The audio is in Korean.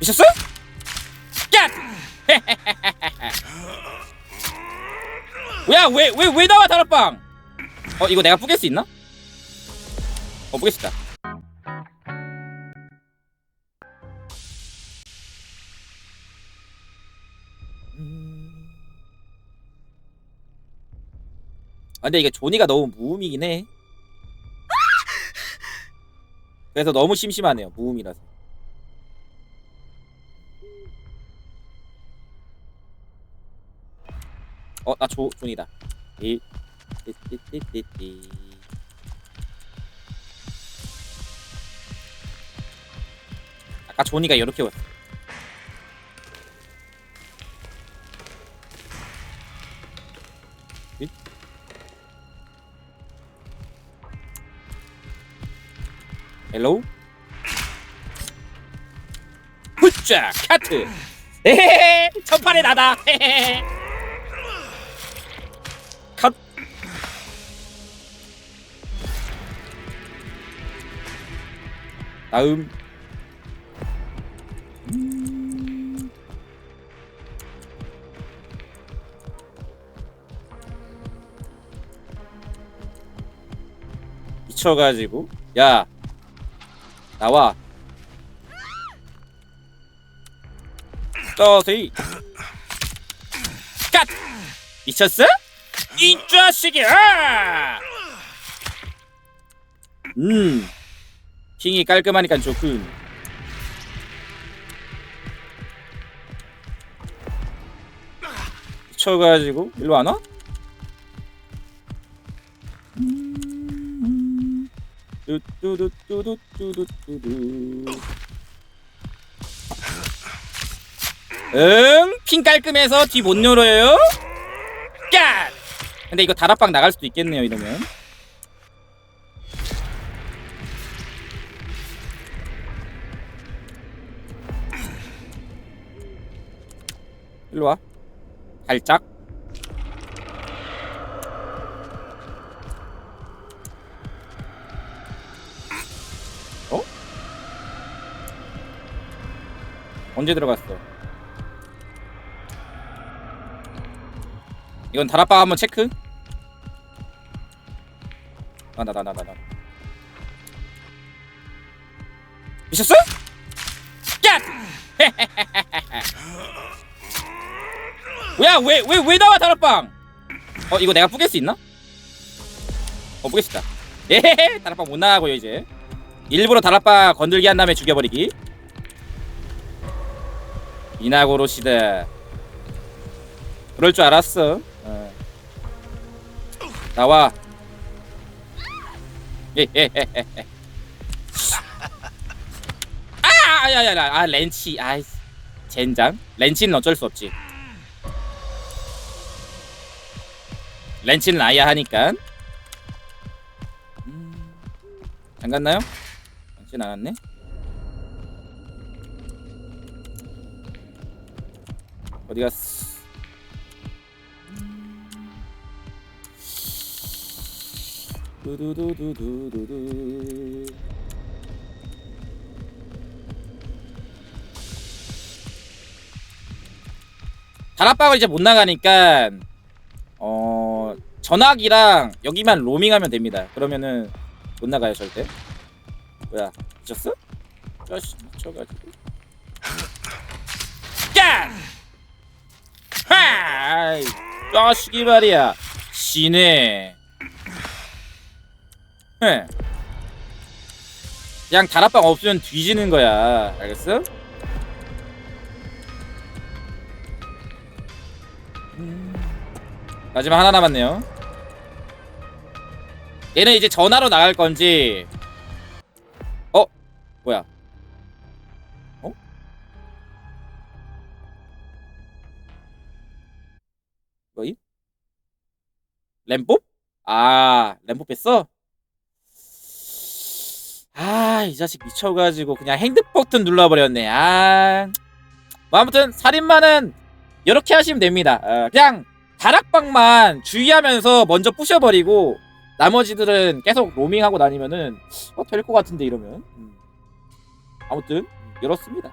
미쳤어? 야! 야, 왜, 왜, 왜 나와, 다락방? 어, 이거 내가 뿌갤 수 있나? 어, 있다. 아, 근데 이게 조니가 너무 무음이긴 해. 그래서 너무 심심하네요, 무음이라서. 어, 나 조, 존이다. 이, 띠 띠 띠 띠 띠. 아까 존이가 이렇게 왔어. 이? 헬로우? 굿자 카트 에헤헤 첫판에 나다 헤헤헤 다음 음. 미쳐가지고 야 나와 떠세이 갓 미쳤어? 이 자식이야! 음, 킹이 깔끔하니까 좋군 쳐가지고 일로 안 와? 응? 핑 깔끔해서 뒤 못 열어요? 까! 근데 이거 다락방 나갈 수도 있겠네요 이러면 일로 와 살짝 어? 언제 들어갔어? 이건 다락방 한번 체크 아, 나, 나, 나, 나, 나. 미쳤어? 야! 야, 왜, 왜, 왜 나와, 다락방? 어, 이거 내가 뿌갤 수 있나? 어, 있다. 예, 다락방 못 나가고요, 이제. 일부러 다락방 건들기 한 다음에 죽여버리기. 이나고로시다. 그럴 줄 알았어. 어. 나와. 예예 예 예. 아, 야 야 야, 아 렌치, 아이, 젠장. 렌치는 어쩔 수 없지. 렌치는 아야 하니까. 음, 안 갔나요? 렌치는 안 왔네. 어디 갔어? 두두두두두두두. 다락방을 이제 못 나가니까 어 전화기랑 여기만 로밍하면 됩니다. 그러면은 못 나가요 절대. 뭐야 미쳤어? 자식 미쳐가지고. 야! 하! 아이, 자식이 말이야. 시네. 예. 그냥 다락방 없으면 뒤지는 거야. 알겠어? 음. 마지막 하나 남았네요. 얘는 이제 전화로 나갈 건지. 어? 뭐야? 어? 뭐임? 램뽀? 아, 램뽀 뺐어? 아, 이 자식 미쳐가지고 그냥 핸드 버튼 눌러버렸네. 아, 뭐 아무튼 살인마는 이렇게 하시면 됩니다. 어, 그냥 다락방만 주의하면서 먼저 부셔버리고 나머지들은 계속 로밍하고 다니면은 어, 될 것 같은데 이러면. 음. 아무튼 이렇습니다.